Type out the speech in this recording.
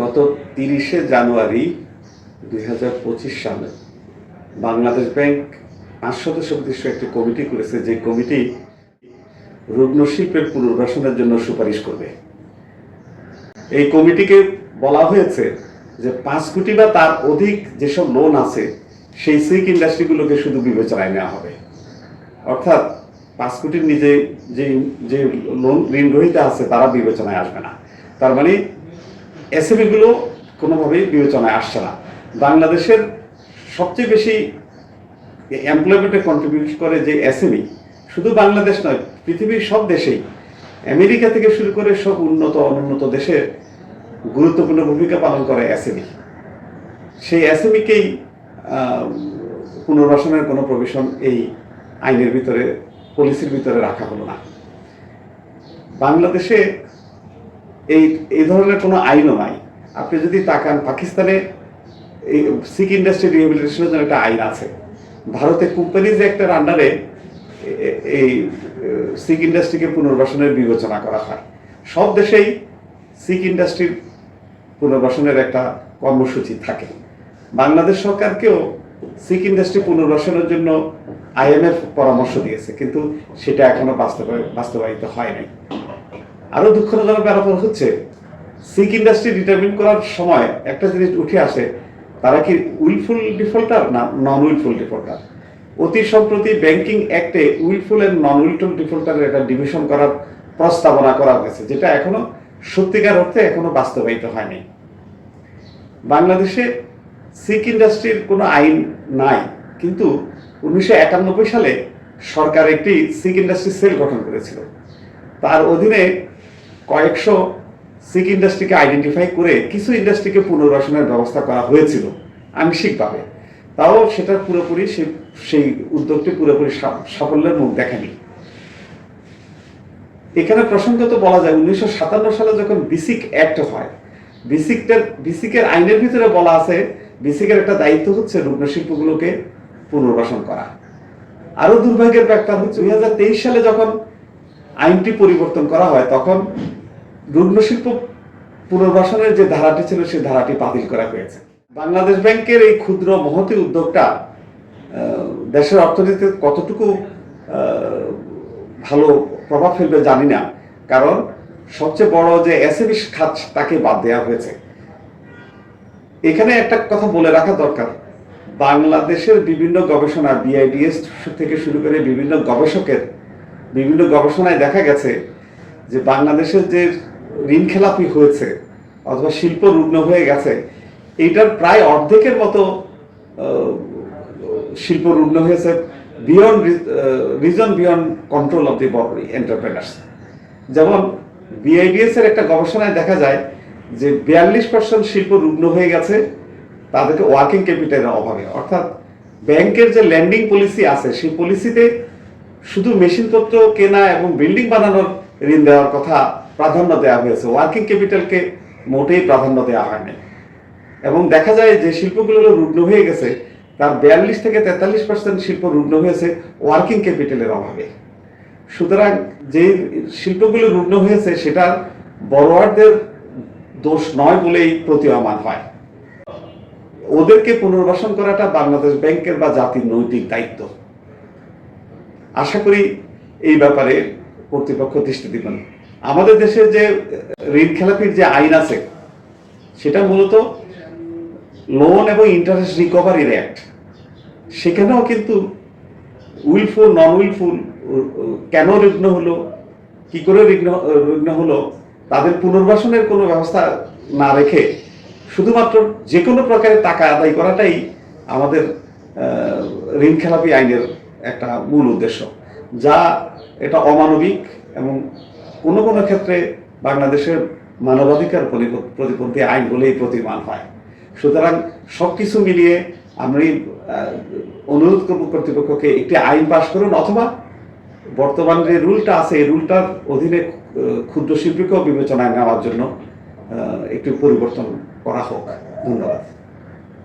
গত তিরিশে জানুয়ারি দুই হাজার পঁচিশ সালে বাংলাদেশ ব্যাংক পাঁচ সদস্য বিশিষ্ট একটি কমিটি করেছে, যে কমিটি রুগ্ন শিল্পের পুনর্বাসনের জন্য সুপারিশ করবে। এই কমিটিকে বলা হয়েছে যে পাঁচ কোটি বা তার অধিক যেসব লোন আছে, সেই সিক ইন্ডাস্ট্রিগুলোকে শুধু বিবেচনায় নেওয়া হবে। অর্থাৎ পাঁচ কোটির নিজে যে যে লোন ঋণ গ্রহীতা আছে, তারা বিবেচনায় আসবে না। তার মানে এসএমইগুলো কোনোভাবেই বিবেচনায় আসছে না। বাংলাদেশের সবচেয়ে বেশি এমপ্লয়মেন্টে কন্ট্রিবিউট করে যে এসএমই শুধু বাংলাদেশ নয়, পৃথিবীর সব দেশেই। আমেরিকা থেকে শুরু করে সব উন্নত, অনুন্নত দেশে গুরুত্বপূর্ণ ভূমিকা পালন করে এসএমই সেই এসএমইকেই পুনর্বাসনের কোনো প্রভিশন এই আইনের ভিতরে পলিসির ভিতরে রাখা হলো না। বাংলাদেশে এই এই ধরনের কোনো আইনও নাই। আপনি যদি তাকান, পাকিস্তানে এই সিক ইন্ডাস্ট্রি রিহেবিলিটেশনের জন্য একটা আইন আছে। ভারতে কোম্পানিজ অ্যাক্টের আন্ডারে এই সিক ইন্ডাস্ট্রিকে পুনর্বাসনের বিবেচনা করা হয়। সব দেশেই সিক ইন্ডাস্ট্রির পুনর্বাসনের একটা কর্মসূচি থাকে। বাংলাদেশ সরকারকেও সিক ইন্ডাস্ট্রি পুনর্বাসনের জন্য আইএমএফ পরামর্শ দিয়েছে, কিন্তু সেটা এখনও বাস্তবায় বাস্তবায়িত হয় নাই। আরও দুঃখজনক ব্যাপার হচ্ছে সিক ইন্ডাস্ট্রি ডিটারমিন করার সময় একটা জিনিস উঠে আসে, তারা কি উইলফুল ডিফল্টার না নন উইলফুল ডিফল্টার? অতি সম্প্রতি ব্যাংকিং অ্যাক্টে উইলফুল এন্ড নন উইলফুল ডিফল্টারের একটা ডিভিশন করার প্রস্তাবনা করা হয়েছে, যেটা এখনও সত্যিকার অর্থে এখনও বাস্তবায়িত হয়নি। বাংলাদেশে সিক ইন্ডাস্ট্রির কোনো আইন নাই, কিন্তু উনিশশো একানব্বই সালে সরকার একটি সিক ইন্ডাস্ট্রি সেল গঠন করেছিল। তার অধীনে কয়েকশো সিক ইন্ডাস্ট্রিকে আইডেন্টিফাই করে কিছু ইন্ডাস্ট্রিকে পুনর্বাসনের ব্যবস্থা করা হয়েছিল, আংশিকভাবে। তাও সেটা পুরোপুরি সেই উদ্যোগটি পুরোপুরি সাফল্যের মুখ দেখেনি। এখানে প্রসঙ্গত বলা যায়, উনিশশো সাতান্ন সালে যখন বিসিক অ্যাক্ট হয় বিসিকটার বিসিকের আইনের ভিতরে বলা আছে বিসিকের একটা দায়িত্ব হচ্ছে রুগ্ন শিল্পগুলোকে পুনর্বাসন করা। আরও দুর্ভাগ্যের ব্যাপার হচ্ছে, দুই হাজার তেইশ সালে যখন আইনটি পরিবর্তন করা হয়, তখন রুগ্ন শিল্প পুনর্বাসনের যে ধারাটি ছিল, সেই ধারাটি বাতিল করা হয়েছে। বাংলাদেশ ব্যাংকের এই ক্ষুদ্র মহতি উদ্যোগটা দেশের অর্থনীতিতে কতটুকু ভালো প্রভাব ফেলবে জানি না। কারণ সবচেয়ে বড় যে এসএমই খাত, তাকে বাদ দেওয়া হয়েছে। এখানে একটা কথা বলে রাখা দরকার। বাংলাদেশের বিভিন্ন গবেষণা বিআইডিএস থেকে শুরু করে বিভিন্ন গবেষকের, বিভিন্ন গবেষণায় দেখা গেছে যে বাংলাদেশের যে ঋণ খেলাপি হয়েছে, অথবা শিল্প রুগ্ন হয়ে গেছে, এইটার প্রায় অর্ধেকের মতো শিল্প রুগ্ন হয়েছে beyond reason beyond control of the entrepreneurs যেমন বিআইডিএস এর একটা গবেষণায় দেখা যায় যে বিয়াল্লিশ পার্সেন্ট শিল্প রুগ্ন হয়ে গেছে, তাদেরকে ওয়ার্কিং ক্যাপিটালের অভাবে। অর্থাৎ ব্যাংকের যে ল্যান্ডিং পলিসি আছে, সেই পলিসিতে শুধু মেশিনপত্র কেনা এবং বিল্ডিং বানানোর ঋণ দেওয়ার কথা প্রাধান্য দেওয়া হয়েছে। ওয়ার্কিং ক্যাপিটালকে মোটেই প্রাধান্য দেওয়া হয়নি এবং দেখা যায় যে শিল্পগুলো রুগ্ন হয়ে গেছে, তার বিয়াল্লিশ থেকে তেতাল্লিশ পার্সেন্ট শিল্প রুগ্ন হয়েছে ওয়ার্কিং ক্যাপিটালের অভাবে। সুতরাং যে শিল্পগুলো রুগ্ন হয়েছে সেটা বড়োয়ারদের দোষ নয় বলেই প্রতীয়মান হয়। ওদেরকে পুনর্বাসন করাটা বাংলাদেশ ব্যাংকের বা জাতির নৈতিক দায়িত্ব। আশা করি এই ব্যাপারে কর্তৃপক্ষ দৃষ্টি দিবেন। আমাদের দেশে যে ঋণ খেলাপির যে আইন আছে, সেটা মূলত লোন এবং ইন্টারেস্ট রিকভারির অ্যাক্ট সেখানেও কিন্তু উইলফুল নন উইলফুল কেন রুগ্ন হলো, কি করে রুগ্ন রুগ্ন হলো, তাদের পুনর্বাসনের কোনো ব্যবস্থা না রেখে শুধুমাত্র যে কোনো প্রকারের টাকা আদায় করাটাই আমাদের ঋণ খেলাপি আইনের একটা মূল উদ্দেশ্য। যা এটা অমানবিক এবং কোনো কোনো ক্ষেত্রে বাংলাদেশের মানবাধিকার প্রতিপন্থী আইন বলেই প্রতিমান হয়। সুতরাং সব কিছু মিলিয়ে আমি অনুরোধ করব কর্তৃপক্ষকে একটি আইন পাশ করুন অথবা বর্তমান যে রুলটা আছে, এই রুলটার অধীনে ক্ষুদ্র শিল্পীকেও বিবেচনায় নেওয়ার জন্য একটি পরিবর্তন করা হোক। ধন্যবাদ।